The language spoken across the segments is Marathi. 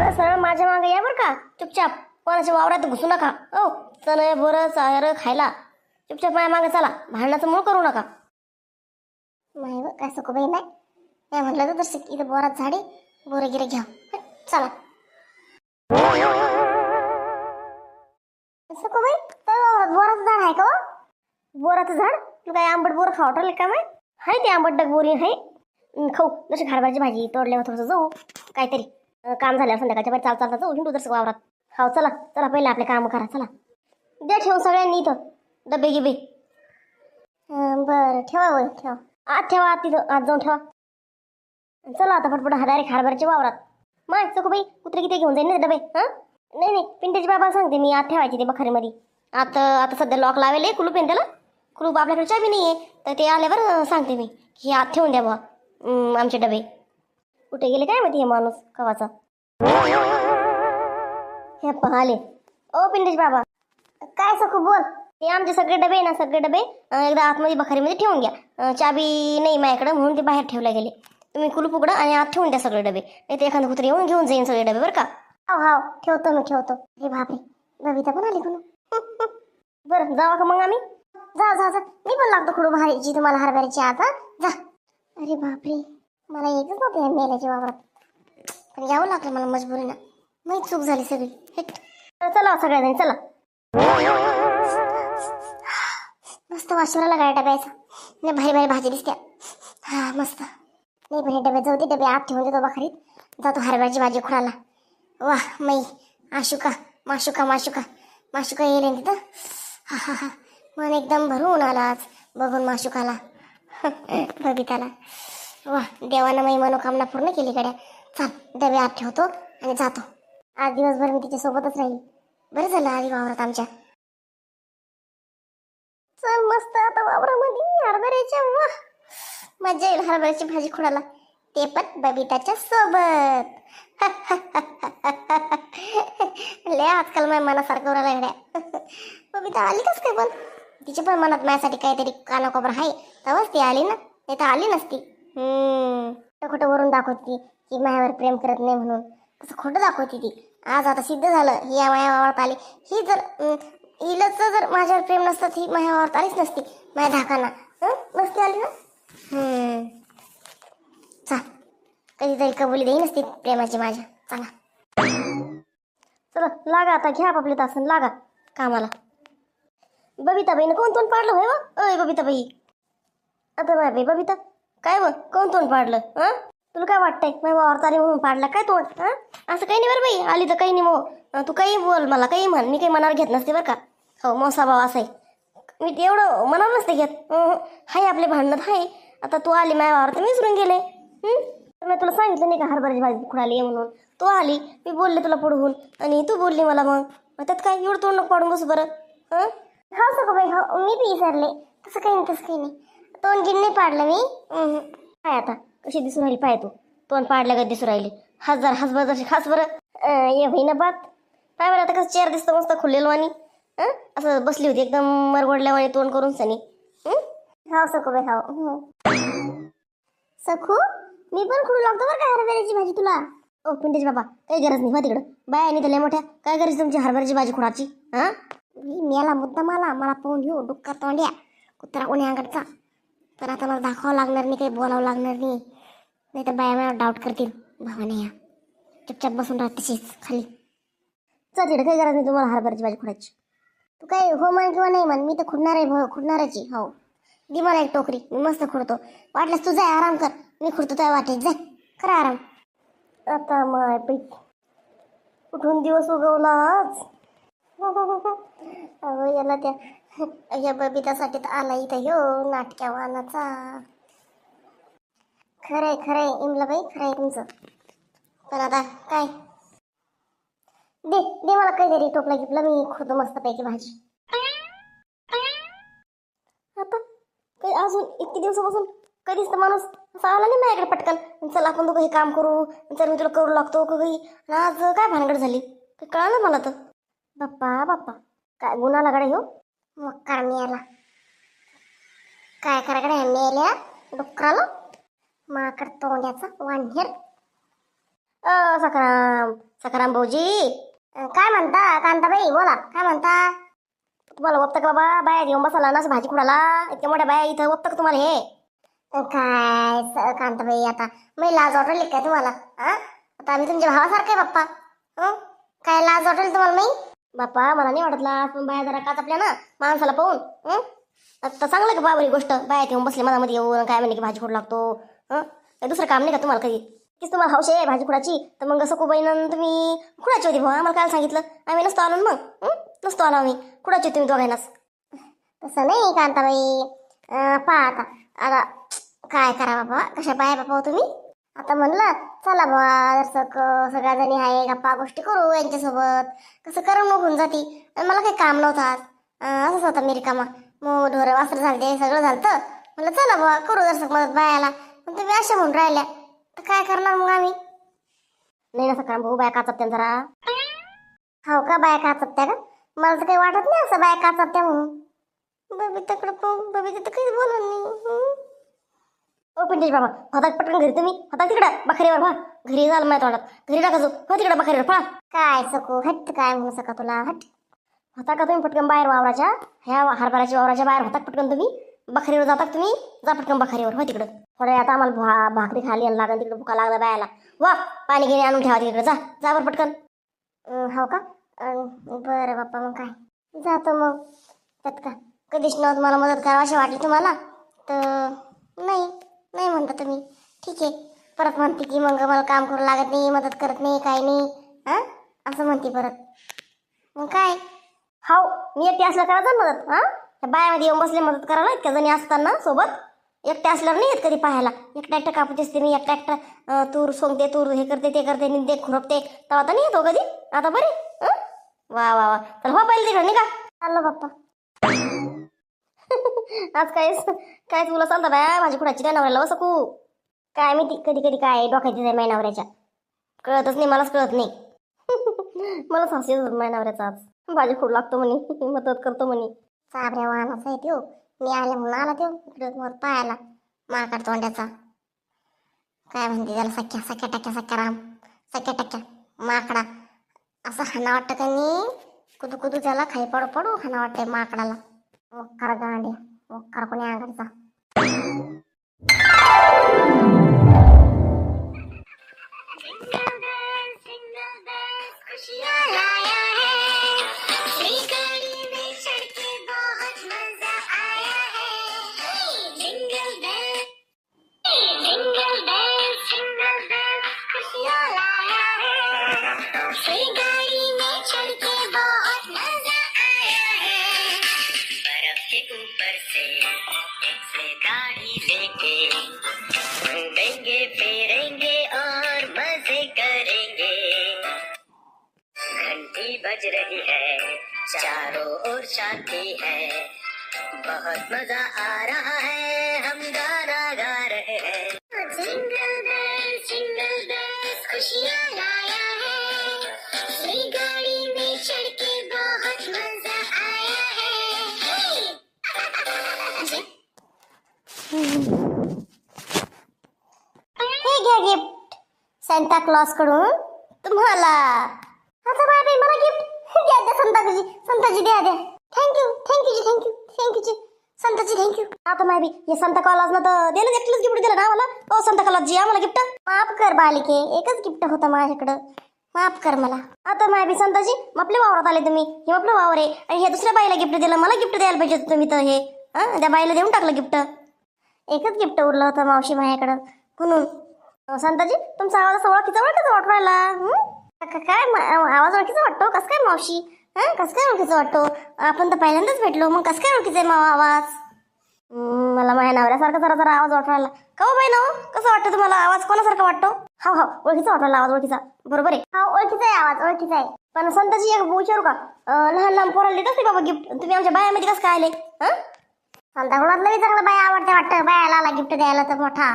सरळ सरळ माझ्या मागे या बरं का? चुपचाप. कोणाच्या वावरात घुसू नका. ओ चल बरं चार खायला. चुपचाप माझ्या मागे चला. भांडणाचं मूळ करू नका. नाही बघ काय सको नाही? नाही म्हटलं तर दर्शक इथं बोरात झाडे बोरं गिरे घ्या. चला. सको बोराचं झाड आहे का हो? बोराचं झाड? तू काय आंबट बोर खावं वाटलं का माय? हाय ते आंबट डग बोरी आहे खाऊ. जशी खारभाजी भाजी तोडल्यावर थोडंसं जाऊ. काहीतरी. काम झाल्यावर संध्याकाळच्या बाहेर चाल चालता जाऊ तू जर वावरात. हो चला चला पहिले आपले काम करा चला. द्या ठेवून सगळ्यांनी इथं डबे गिबे. बरं ठेवा वय ठेवा. आत ठेवा आत तिथं आत जाऊन ठेवा. चला आता पटपट डायरेक्ट हारभरच्या वावरात. माय चको बाई कुत्रे किती घेऊन जाईन ना डबे हां? नाही नाही पिंटेची बाबा सांगते मी आत ठेवायची ते बखारीमध्ये. आता आता सध्या लॉक लावेल आहे कुलूप आहे त्याला? कुलूप आपल्याकडे चाबी नाही आहे तर ते आल्यावर सांगते मी की आत ठेवून द्या बा आमचे डबे. कुठे गेले काय माहिती हे माणूस कवाचा? हे पहाले. ओ पिंडेश बाबा काय सखू बोल? ते आमचे सगळे डबे आहे ना सगळे डबे अं, एकदा आतमध्ये बखारीमध्ये ठेवून घ्या. अं, चाबी नाही माझ्याकडं म्हणून ते बाहेर ठेवले गेले. तुम्ही कुलूप उघडा आणि आत ठेवून द्या सगळे डबे. नाही तर एखादं कुत्रे येऊन घेऊन जाईन सगळे डबे बरं का? हो हो ठेवतो मी ठेवतो. हे बापरे बबिता पण आली कोण बरं जावा का मग आम्ही? जा जा जा. मी पण लागतो खडू भारीची तुम्हाला हरभऱ्याची आता जा. अरे बापरे. मला येतच नव्हतं या मेल्याच्या वावरात. पण यावं लागलं मला मजबुरीनं. माहीत चूक झाली सगळी. हिट. चला सगळ्याजणी चला. मस्त वाशिवराला काय डब्याचा नाही भारी भारी भाजी दिसते हा मस्त. नाही पण हे डबे जाऊ दे डबे आत ठेवून देतो बखरीत जातो हरभऱ्याची भाजी खुडाला. वा मई आशुका माशुका माशुका. माशुका येईल ना तिथं. हा हा हा. मन एकदम भरून आला आज. बघून माशुकाला. बबिताला. वा देवानं मी मनोकामना पूर्ण केली गड्या. चाल डबे आत ठेवतो आणि जातो. आज दिवसभर मी तिच्यासोबतच राहील बरं झालं आधी वावरात आमच्या. चल मस्त आता वावरामध्ये हरभऱ्याच्या वा. मजा येईल हरभऱ्याची भाजी खोडाला ते पण बबिताच्या सोबत. लय आजकाल माझ्या मनासारखं उरायला गड्या. बबिता आली कस काय पण? तिच्या पण मनात माझ्यासाठी काहीतरी कानाकोपरा आहे. तेव्हाच ती आली ना? नाही तर आली नसती. खोटं खोटं वरून दाखवती की माझ्यावर प्रेम करत नाही म्हणून. तसं खोटं दाखवती ती. आज आता सिद्ध झालं ही या माझ्या वावरात आली. ही जर अं, हिलाच जर माझ्यावर प्रेम नसतं ही माझ्या वावरात आलीच नसती माझ्या धाकाना. नसती आली ना? चा कधीतरी कबुली देई नसती प्रेमाची माझ्या. चला. चला लागा आता घ्या आपले तासन लागा कामाला. बबिता बाईनं कोण तोंड पाडलं होय व अय बबिता बाई आता माय बाई बबिता. काय मग कोण तोंड पाडलं हं तुला काय वाटतंय? माझ्या वावरत आली म्हणून पाडला काय तोंड? हं असं काही नाही बरं बाई. आली तर काही नाही मग तू काही बोल मला काही म्हण. मी काही मनावर घेत नसते बरं का. हो मोसा भाव असं आहे मी एवढं मनावर नसते घेत. हाय आपले भांडणं हाय. आता तू आली माझ्या वावरात मी विसरून गेले. तर मी तुला सांगितलं नाही का हरभऱ्याची भाजी खुडाली आहे म्हणून. तू आली. मी बोलले तुला पुढून. आणि तू बोलली मला मग. त्यात काय? एवढं तोंड पाडून बसू बरं. हां हो सगळं बाई हो. मी बी विसरले. तसं काही नाही तसं काही नाही. तोंड जिन नाही पाडलं मी. काय आता कशी दिसून राहिली? पाय तू. तोंड पाडल्या का दिसून राहिली? हस जर हस बरं जशी खास बरं. अं, ये होईना बात. काय बरं आता कसं चेअर दिसतं मस्त खुललेलो आणि हं? असं बसली होती एकदम मरगोडल्यावानी तोंड करून सनी. हाव सखू बाई हाव. सखू मी पण खुडू लागतो बरं का हरभऱ्याची भाजी तुला? ओ पिंटेश बाबा काही गरज नाही वा तिकडं. बाय आणि त्याला मोठ्या. काय गरज तुमची हरभऱ्याची भाजी खुडाची? हा मेला मुद्दा मला मला पाहून घेऊ डुक्का तोंड्या. कुत्रा कोणी अंगडचा तर आता मला दाखवावं लागणार नाही काही बोलावं लागणार नाही. नाही तर बाया मला डाऊट करतील. भावाने या. चुपचाप बसून राहत तशीच खाली. चल तिकडे काही गरज नाही तुम्हाला हरभऱ्याची भाजी खुडायची. तू काय हो म्हण किंवा नाही म्हण मी तर खुडणार आहे भाऊ खुडणारच आहे हो. दि मला एक टोकरी मी मस्त खुडतो. वाटल्यास तू जाय आराम कर. मी खुडतो त्या वाटेत जाय. खरं आराम. आता माय पीठ. कुठून दिवस उगवला आज अगं याला त्या या बबितासाठी तर आला इथं हो नाटक्या वानाचा खरंय खरंय इमलाबाई खरंय तुमचं. पण आता काय? दे दे मला काहीतरी टोपला गिपला मी खोदो मस्त पैकी भाजी. आता काही अजून इतके दिवसापासून कधीच तर माणूस असा आला नाही माझ्याकडे पटकन. चल आपण दोघं हे काम करू. चल मी तुला करू लागतो काही आज काय भानगड झाली? काही कळालं मला तर? बाप्पा बाप्पा. काय गुन्हा लागडे हो मग काय मिळाला काय कराकडे मेल्या? डुकराला? माकड तोंड्याचा वांढेर. अ सकाराम सकाराम भाऊजी. काय म्हणता? कांताबाई बोला. काय म्हणता? तुम्हाला वप्त का बाबा? बाया येऊन बसाला ना भाजी कुणाला? इतक्या मोठ्या बाया इथं वप्त का तुम्हाला हे? काय कांताबाई आता मी लाज वाटली काय तुम्हाला? हा आता आम्ही तुमच्या भावासारखे बाप्पा पप्पा. काय लाज हॉटेल तुम्हाला मी? बाप्पा मला नाही वाटतला पण बाया जरा काच आपल्या ना माणसाला पाहून हं? आता चांगलं का बाबा ही गोष्ट? बाया येऊन बसले मनामध्ये येऊन काय म्हणे की भाजी खोड लागतो हं? दुसरं काम नाही का तुम्हाला कधी? कीच तुम्हाला हौश आहे भाजी खुडाची तर मग असं कुबाईनं तुम्ही खुडाची होती भाऊ आम्हाला काय सांगितलं? आम्ही नसतो आलो ना मग हं? नसतो आलो आम्ही. खुडाची होती तुम्ही दोघांनाच. तसं नाही कांताबाई. अं, पहा आता. आता काय करा बाबा? कशा बाय बाबा हो तुम्ही? आता म्हणलं चला बा जसं सगळ्या जणी आहे गप्पा गोष्टी करू यांच्यासोबत. कसं करमणूक होऊन जाती. आणि मला काही काम नव्हतं आज. असंच होता मी रिकामा मग ढोरं वासर झालते सगळं झालं म्हणलं चला बा करू दर्शक मदत बायाला. पण तुम्ही अशा म्हणून राहिल्या. तर काय करणार मग आम्ही? नाही ना सकाळ भाऊ बाया काचपत्या जरा. हो का बाया काचपत्या का? मला तर काही वाटत नाही असं बाया काचपत्या म्हणून. बबी पाहून बबी तर काही बोलत नाही. ओ पिंटेश बाबा होता पटकन घरी तुम्ही? होता तिकडं बखरीवर भा घरी झालं माझ्या तोंडात. घरी टाका जो हो तिकडं बखरीवर पळा काय सकू हट काय म्हणू सका तुला हट. होता का तुम्ही पटकन बाहेर वावराच्या ह्या हरभराच्या वावराच्या बाहेर होता पटकन तुम्ही? बखरीवर जाता तुम्ही? जा पटकन बखरीवर हो तिकडं. थोड्या आता आम्हाला भा भाकरी खाली यायला लागेल तिकडं भुका लागला बायाला. वा पाणी घेणे आणून ठेवा तिकडे जा. जा बरं पटकन. हो का? बरं बाप्पा मग काय? जातो मग. त्यात का कधीच नव्हतं तुम्हाला मदत करावं वाटली तुम्हाला. तर नाही. नाही म्हणता तुम्ही. ठीक आहे. परत म्हणते की मग मला काम करू लागत नाही मदत करत नाही काय नाही. हां? असं म्हणते परत. मग काय? हो मी एकटी असलं करायचं मदत? हां? त्या बायामध्ये येऊन बसले मदत करायला इतक्या जणी असताना सोबत. एकटे असल्यावर नाही येत कधी पाहायला. एकटा एकटं कापूच असते मी एकटा एकटा तूर सोंगते तूर हे करते ते करते निंदे खुरपते. तेव्हा तर नाही येतो हो कधी. आता बरे. वा वा वा. तर हो पहिले तिकडे निघा. चाललं बाप्पा आज काय काय तुला सांगता बाया माझी कुणाची काय नवऱ्याला सकू काय मी कधी कधी काय डोक्याची जाय माझ्या नवऱ्याच्या. कळतच नाही मलाच कळत नाही. मला सासू येत माझ्या नवऱ्याचा आज. भाजी खूड लागतो म्हणे मदत करतो म्हणे. साबऱ्या वाहनाचा येतो मी आले म्हणून आला तो इकडे वर पायाला माकड तोंड्याचा काय म्हणते त्याला सख्या सख्या टक्क्या सख्या राम. सख्या टक्क्या माकडा. असं हाना वाटतं का नाही? कुदू कुदू त्याला खाई पडू पडू हाना वाटतंय माकडाला. मग खरं गांड्या ओक्कार गांडे ओक्कार कोणी अंगाचा खुशियाँ लाया है लेके घूमेंगे फिरेंगे और मज़े करेंगे। घंटी बज रही है, चारों ओर शांति है। बहुत मज़ा आ रहा है हम गाना गा हे घ्या गिफ्ट सांता क्लॉसकडून तुम्हाला. आता बाय मला गिफ्ट द्या द्या संताजी संताजी द्या द्या. थँक्यू थँक्यू जी थँक्यू थँक्यू जी. संताजी थँक्यू आता माय बी हे संता कॉलाज ना तर दिलं एकटलंच गिफ्ट दिलं ना मला ओ संता कॉलाज जी आम्हाला गिफ्ट माफ कर बालिके एकच गिफ्ट होतं माझ्याकडं. माफ कर मला. आता माय बी संताजी मग आपल्या वावरात आले तुम्ही. हे आपलं वावर आहे. आणि हे दुसऱ्या बाईला गिफ्ट दिलं. मला गिफ्ट द्यायला पाहिजे होतं तुम्ही तर हे. हं? त्या बाईला देऊन टाकलं गिफ्ट एकच गिफ्ट उरलं होतं मावशी माझ्याकडं. कुणून संताजी तुमचा आवाज असा ओळखीचा ओळखीचा वाटू राहिला. काय आवाज ओळखीचा वाटतो? कसं काय मावशी? हं? कसं काय ओळखीचा वाटतो? आपण तर पहिल्यांदाच भेटलो मग कसं काय ओळखीचा आहे मावा आवाज? मला माझ्या नवऱ्यासारखा जरा जरा आवाज वाटू राहिला. का हो बाई ना कसं वाटतं तुम्हाला? आवाज कोणासारखा वाटतो? हा हा ओळखीचा वाटायला आवाज ओळखीचा. बरोबर आहे. हा ओळखीचा आहे आवाज ओळखीचा आहे. पण संताजी एक विचारू का? लहान लहान पोराला देत असते बाबा गिफ्ट तुम्ही आमच्या बायामध्ये कसं काय आले? हां? दगडातलं चांगलं बाया आवडते वाटतं. बायाला आला गिफ्ट द्यायला तर मोठा.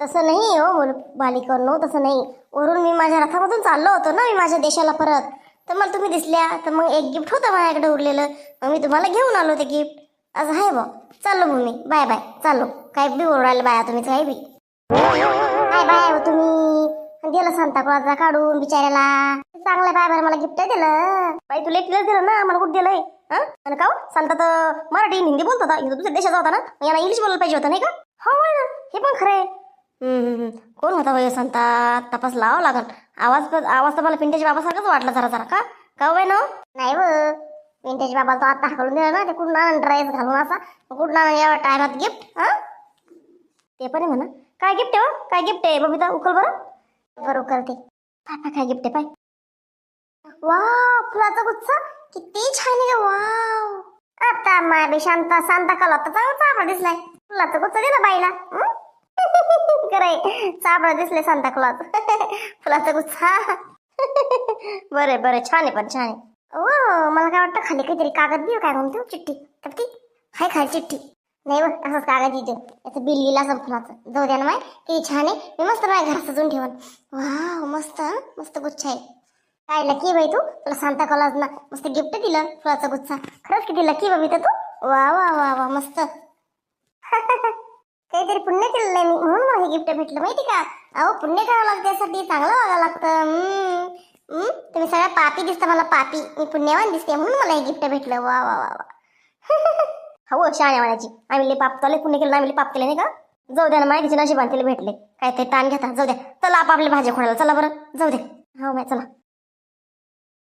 तसं नाही हो बोल बालिकांनो तसं नाही. वरून मी माझ्या रथामधून चाललो होतो ना मी माझ्या देशाला परत. तर मला तुम्ही दिसल्या तर मग एक गिफ्ट होतं माझ्याकडे उरलेलं. मग मी तुम्हाला घेऊन आलो ते गिफ्ट असं आहे बा. चाललो मग मी. Bye bye. चाललो. काय बी ओरडायला बाया तुम्ही काय बी. काय बाय हो तुम्ही. दिलं सांता क्लॉजला काढून बिचाऱ्याला. चांगलं बाय बरं मला गिफ्ट दिलं. बाई तुला एकटीलाच दिलं ना मला कुठं दिलंय? हा? का हो? तर मराठी हिंदी बोलत होता इथं दुसऱ्या देशाचा होता ना? यांना इंग्लिश बोलायला पाहिजे होतं नाही का? हो ना. हे पण खरं आहे. कोण होता वय सांगता? तपास लावा लागल. आवाज आवाज तर मला पिंट्याच्या बाबासारखाच वाटला जरा जरा का? का हो, वय ना नाही हो. व पिंट्याच्या बाबा तो आता हाकलून दिला ना ते कुठून ड्रेस घालून असा. कुठून या टायमात गिफ्ट हा? ते पण आहे म्हणा. काय गिफ्ट आहे हो? काय गिफ्ट आहे? बबिता उकल बरं. बरं उकलते. पाय पाय काय गिफ्ट आहे पाय. वा फुलाचा गुच्छा. किती छान आहे वाव. आता माय शांता शांता कला तर चांगला चापडा दिसलाय. फुलाचा कुठं दिला बाईला? हं? खरंय चापडा दिसले सांता क्लॉज फुलाचा गुच्छा बरे बरे छान आहे पण छान आहे. ओ मला काय वाटतं खाली काहीतरी कागद देऊ काय म्हणतो? चिठ्ठी. तपती हाय खाली चिठ्ठी. नाही बघ असंच कागद येते याचं बिल गेला असं फुलाचं जाऊ द्या ना माय किती छान आहे. मी मस्त माझ्या घरात सजून ठेवून. वा मस्त मस्त गुच्छा आहे. काय लकी बाई तू? तुला सांता क्लॉज ना मस्त गिफ्ट दिलं फुलाचा गुच्छा. खरंच किती लकी बाबी तर तू? वा वा वा वा मस्त. काहीतरी पुण्य केलेलं आहे मी. म्हणून मला हे गिफ्ट भेटलं. माहिती का? अहो पुण्य करावं लागतं त्यासाठी चांगलं वागावं लागतं. तुम्ही सगळ्या पापी दिसता मला पापी. मी पुण्यवान दिसते म्हणून मला हे गिफ्ट भेटलं. वा वा वा वा. हो शाण्या वाण्याची आम्ही लई पाप चालले पुण्य केलं आम्ही पाप केलं नाही का? जाऊ द्या ना माहितीचे नशिबान तिला भेटले. काय ते ताण घेता. जाऊ द्या. चला आपापले भाजी खोडायला. चला बरं. जाऊ द्या. हो माय चला.